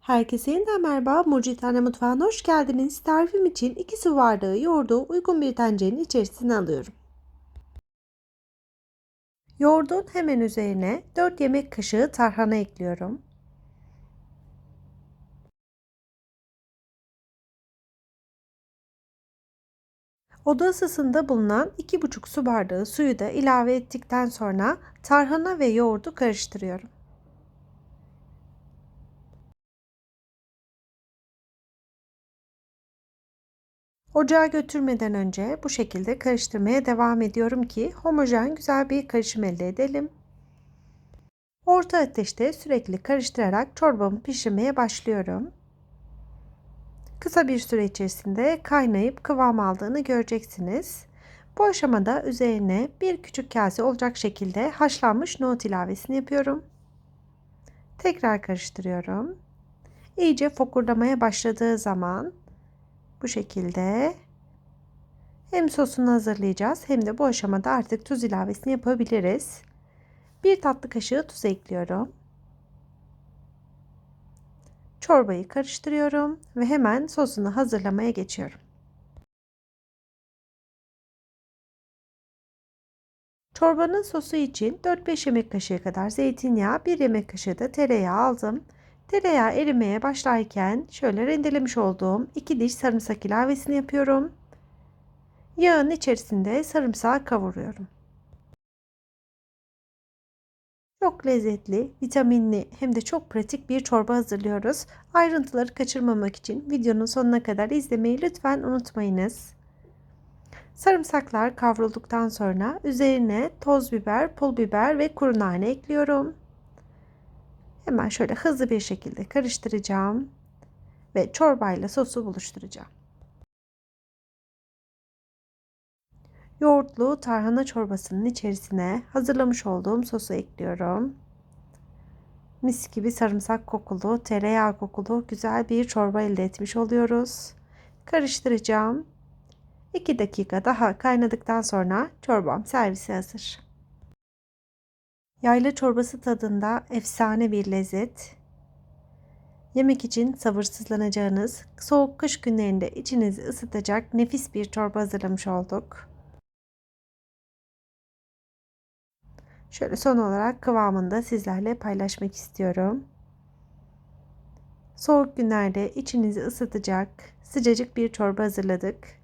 Herkese yeniden merhaba. Mucitane Mutfağı'na hoş geldiniz. Tarifim için 2 su bardağı yoğurdu uygun bir tencerenin içerisine alıyorum. Yoğurdun hemen üzerine 4 yemek kaşığı tarhana ekliyorum. Oda ısısında bulunan 2,5 su bardağı suyu da ilave ettikten sonra tarhana ve yoğurdu karıştırıyorum. Ocağa götürmeden önce bu şekilde karıştırmaya devam ediyorum ki homojen güzel bir karışım elde edelim. Orta ateşte sürekli karıştırarak çorbamı pişirmeye başlıyorum. Kısa bir süre içerisinde kaynayıp kıvam aldığını göreceksiniz. Bu aşamada üzerine bir küçük kase olacak şekilde haşlanmış nohut ilavesini yapıyorum. Tekrar karıştırıyorum. İyice fokurdamaya başladığı zaman bu şekilde hem sosunu hazırlayacağız hem de bu aşamada artık tuz ilavesini yapabiliriz. Bir tatlı kaşığı tuz ekliyorum. Çorbayı karıştırıyorum ve hemen sosunu hazırlamaya geçiyorum. Çorbanın sosu için 4-5 yemek kaşığı kadar zeytinyağı, 1 yemek kaşığı da tereyağı aldım. Tereyağı erimeye başlarken şöyle rendelemiş olduğum 2 diş sarımsak ilavesini yapıyorum. Yağın içerisinde sarımsağı kavuruyorum. Çok lezzetli, vitaminli hem de çok pratik bir çorba hazırlıyoruz. Ayrıntıları kaçırmamak için videonun sonuna kadar izlemeyi lütfen unutmayınız. Sarımsaklar kavrulduktan sonra üzerine toz biber, pul biber ve kuru nane ekliyorum. Hemen şöyle hızlı bir şekilde karıştıracağım ve çorbayla sosu buluşturacağım. Yoğurtlu tarhana çorbasının içerisine hazırlamış olduğum sosu ekliyorum. Mis gibi sarımsak kokulu, tereyağı kokulu güzel bir çorba elde etmiş oluyoruz. Karıştıracağım. 2 dakika daha kaynadıktan sonra çorbam servise hazır. Yayla çorbası tadında efsane bir lezzet. Yemek için sabırsızlanacağınız, soğuk kış günlerinde içinizi ısıtacak nefis bir çorba hazırlamış olduk. Şöyle son olarak kıvamını da sizlerle paylaşmak istiyorum. Soğuk günlerde içinizi ısıtacak sıcacık bir çorba hazırladık.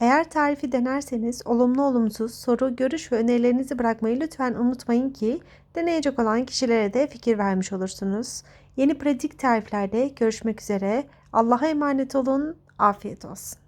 Eğer tarifi denerseniz olumlu olumsuz soru, görüş ve önerilerinizi bırakmayı lütfen unutmayın ki deneyecek olan kişilere de fikir vermiş olursunuz. Yeni pratik tariflerde görüşmek üzere. Allah'a emanet olun. Afiyet olsun.